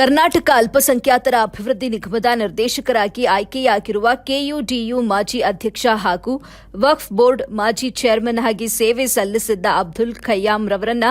ಕರ್ನಾಟಕ ಅಲ್ಪಸಂಖ್ಯಾತರ ಅಭಿವೃದ್ಧಿ ನಿಗಮದ ನಿರ್ದೇಶಕರಾಗಿ ಆಯ್ಕೆಯಾಗಿರುವ ಕೆಯುಡಿಯು ಮಾಜಿ ಅಧ್ಯಕ್ಷ ಹಾಗೂ ವಕ್ಫ್ ಬೋರ್ಡ್ ಮಾಜಿ ಚೇರ್ಮನ್ ಆಗಿ ಸೇವೆ ಸಲ್ಲಿಸಿದ್ದ ಅಬ್ದುಲ್ ಖಯ್ಯಾಂ ರವರನ್ನ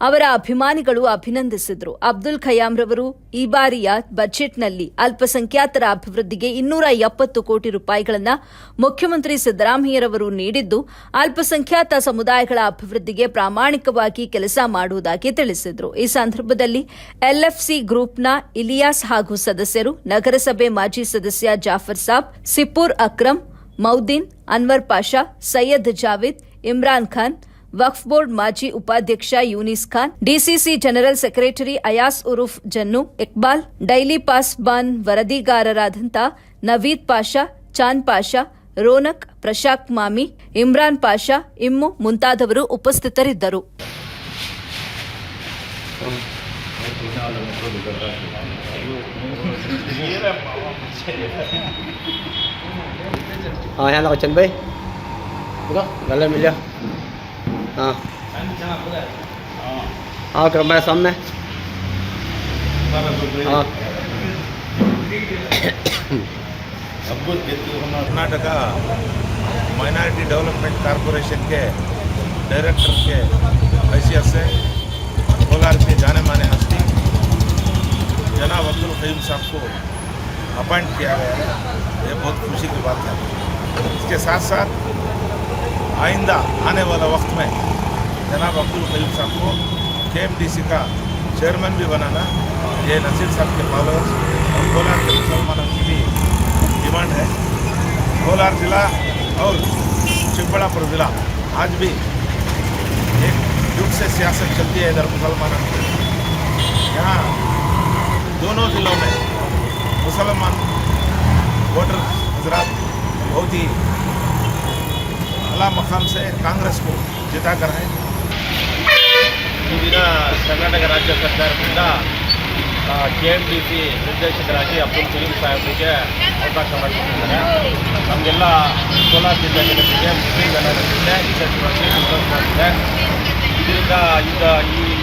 ಅವರ ಅಭಿಮಾನಿಗಳು ಅಭಿನಂದಿಸಿದರು. ಅಬ್ದುಲ್ ಖಯಾಂ ರವರು ಈ ಬಾರಿಯ ಬಜೆಟ್ನಲ್ಲಿ ಅಲ್ಪಸಂಖ್ಯಾತರ ಅಭಿವೃದ್ಧಿಗೆ ಇನ್ನೂರ ಎಪ್ಪತ್ತು ಕೋಟಿ ರೂಪಾಯಿಗಳನ್ನು ಮುಖ್ಯಮಂತ್ರಿ ಸಿದ್ದರಾಮಯ್ಯರವರು ನೀಡಿದ್ದು, ಅಲ್ಪಸಂಖ್ಯಾತ ಸಮುದಾಯಗಳ ಅಭಿವೃದ್ಧಿಗೆ ಪ್ರಾಮಾಣಿಕವಾಗಿ ಕೆಲಸ ಮಾಡುವುದಾಗಿ ತಿಳಿಸಿದರು. ಈ ಸಂದರ್ಭದಲ್ಲಿ ಎಲ್ಎಫ್ಸಿ ಗ್ರೂಪ್ನ ಇಲಿಯಾಸ್ ಹಾಗೂ ಸದಸ್ಯರು, ನಗರಸಭೆ ಮಾಜಿ ಸದಸ್ಯ ಜಾಫರ್ ಸಾಬ್, ಸಿಪೂರ್ ಅಕ್ರಮ್, ಮೌದ್ದೀನ್, ಅನ್ವರ್ ಪಾಷಾ, ಸೈಯದ್ ಜಾವೇದ್, ಇಮ್ರಾನ್ ಖಾನ್ ವಕ್ಫ್ ಬೋರ್ಡ್ ಮಾಜಿ ಉಪಾಧ್ಯಕ್ಷ Younis Khan DCC general secretary Ayaz ಉರುಫ್ Jannu Iqbal daily pass ಬಾನ್ ವರದಿಗಾರರಾದಂಥ ನವೀದ್ ಪಾಷಾ ಚಾಂದ್ ಪಾಷಾ ರೋನಕ್ ಪ್ರಶಾಕ್ ಮಾಮಿ ಇಮ್ರಾನ್ ಪಾಷಾ ಇಮ್ಮು ಮುಂತಾದವರು ಉಪಸ್ಥಿತರಿದ್ದರು हाँ यहाँ लगाओ चंद भाई देखो गले मिल जाओ हाँ। हाँ कृपया सामने। हाँ। कर्नाटक माइनारीटी डेवलपमेंट कॉर्पोरेशन के डायरेक्टर के हैसियत से कोलार के जाने माने हस्ती। जना अब्दुल कईम साहब को अपॉइंट किया गया। है यह बहुत खुशी की बात है। इसके साथ साथ आइंदा आने वाला वक्त में जनाब अब्दुल कयूम साहब को के एम डी सी का चेयरमैन भी बनाना, ये नसीर साहब के फॉलोअर्स और कोलार के मुसलमानों की भी डिमांड है। कोलार जिला और चिपड़ापुर ज़िला आज भी एक युग से सियासत चलती है इधर मुसलमानों की। यहाँ दोनों ज़िलों में मुसलमान वोटर हजरात बहुत ही अला मकाम से कांग्रेस को जिता कर है ಈ ದಿನ ಕರ್ನಾಟಕ ರಾಜ್ಯ ಸರ್ಕಾರದಿಂದ ಕೆ ಎಮ್ ಡಿ ಸಿ ನಿರ್ದೇಶಕರಾಗಿ ಅಬ್ದುಲ್ ಕರೀಂ ಸಾಹೇಬರಿಗೆ ಅವಕಾಶ ಮಾಡಿಕೊಟ್ಟಿದ್ದಾರೆ ನಮಗೆಲ್ಲ ಕೋಲಾರ ಜಿಲ್ಲೆ ಜನತೆಗೆ ಮುಸ್ಲಿಂ ಜನತೆಗೆ ವಿಶೇಷವಾಗಿ ಸಂತೋಷವಾಗಿದೆ ಇದರಿಂದ ಈಗ ಈ